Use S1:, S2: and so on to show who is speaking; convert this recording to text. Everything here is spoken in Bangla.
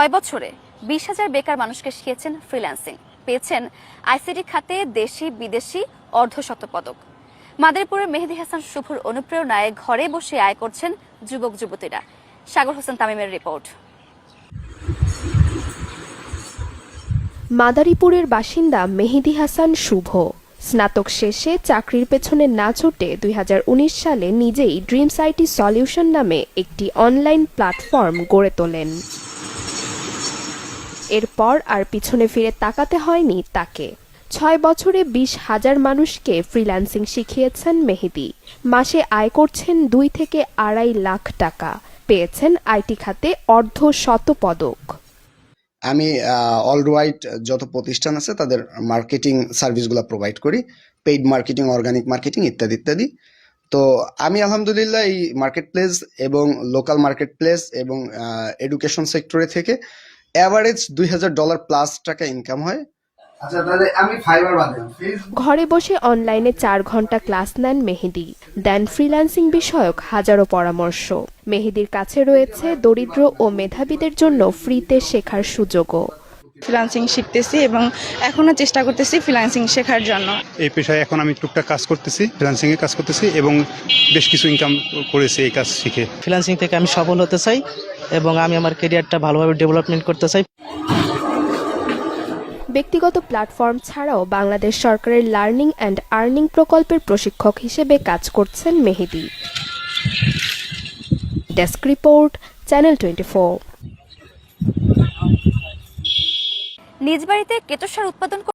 S1: ছয় বছরে বিশ হাজার বেকার মানুষকে শিখিয়েছেন ফ্রিল্যান্সিং পেয়েছেন আইসিটি খাতে দেশি, বিদেশি অর্ধশত পদক। মাদারীপুরের মেহেদি হাসান শুভর অনুপ্রেরণায় ঘরে বসে আয় করছেন যুবক, যুবতীরা। সাগর হোসেন তামিমের রিপোর্ট।
S2: মাদারীপুরের বাসিন্দা মেহেদি হাসান শুভ। স্নাতক শেষে চাকরির পেছনে না ছুটে দুই হাজার উনিশ সালে নিজেই ড্রিমস আইটি সলিউশন নামে একটি অনলাইন প্ল্যাটফর্ম গড়ে তোলেন। এরপর আর পিছনে ফিরে তাকাতে হয়নি তাকে। ছয় বছরে বিশ হাজার মানুষকে ফ্রিল্যান্সিং শিখিয়েছেন মেহেদি। মাসে আয় করছেন দুই থেকে আড়াই লাখ টাকা। পেয়েছেন আইটি খাতে অর্ধ শত পদক।
S3: আমি অল রাইট যত প্রতিষ্ঠান আছে তাদের মার্কেটিং সার্ভিসগুলো প্রোভাইড করি। পেইড মার্কেটিং অর্গানিক মার্কেটিং ইত্যাদি ইত্যাদি। তো আমি আলহামদুলিল্লাহ এই মার্কেট প্লেস এবং লোকাল মার্কেট প্লেস এবং এডুকেশন সেক্টরে থেকে অ্যাভারেজ দুই হাজার ডলার প্লাস টাকা ইনকাম হয়। আচ্ছা তাহলে আমি ফাইবার বাদ
S2: ঘরে বসে অনলাইনে চার ঘণ্টা ক্লাস নেন মেহেদি। দেন ফ্রিল্যান্সিং বিষয়ক হাজারো পরামর্শ। মেহেদির কাছে রয়েছে দরিদ্র ও মেধাবীদের জন্য ফ্রিতে শেখার সুযোগও।
S4: ফ্রিল্যান্সিং শিখতেছি এবং এখনও চেষ্টা করতেছি ফ্রিল্যান্সিং শেখার জন্য।
S5: এই পেশায় এখন আমি টুকটাক কাজ করতেছি ফ্রিল্যান্সিং এ কাজ করতেছি এবং বেশ কিছু ইনকাম করেছি এই কাজ শিখে।
S6: ফ্রিল্যান্সিং থেকে আমি সফল হতে চাই। এবং আমি আমার কেরিয়ারটা ভালোভাবে ডেভেলপমেন্ট করতে চাই।
S2: ব্যক্তিগত প্ল্যাটফর্ম ছাড়াও বাংলাদেশ সরকারের লার্নিং অ্যান্ড আর্নিং প্রকল্পের প্রশিক্ষক হিসেবে কাজ করছেন Mehedi. Desk report channel twenty four
S1: নিজ বাড়িতে কেতসার উৎপাদন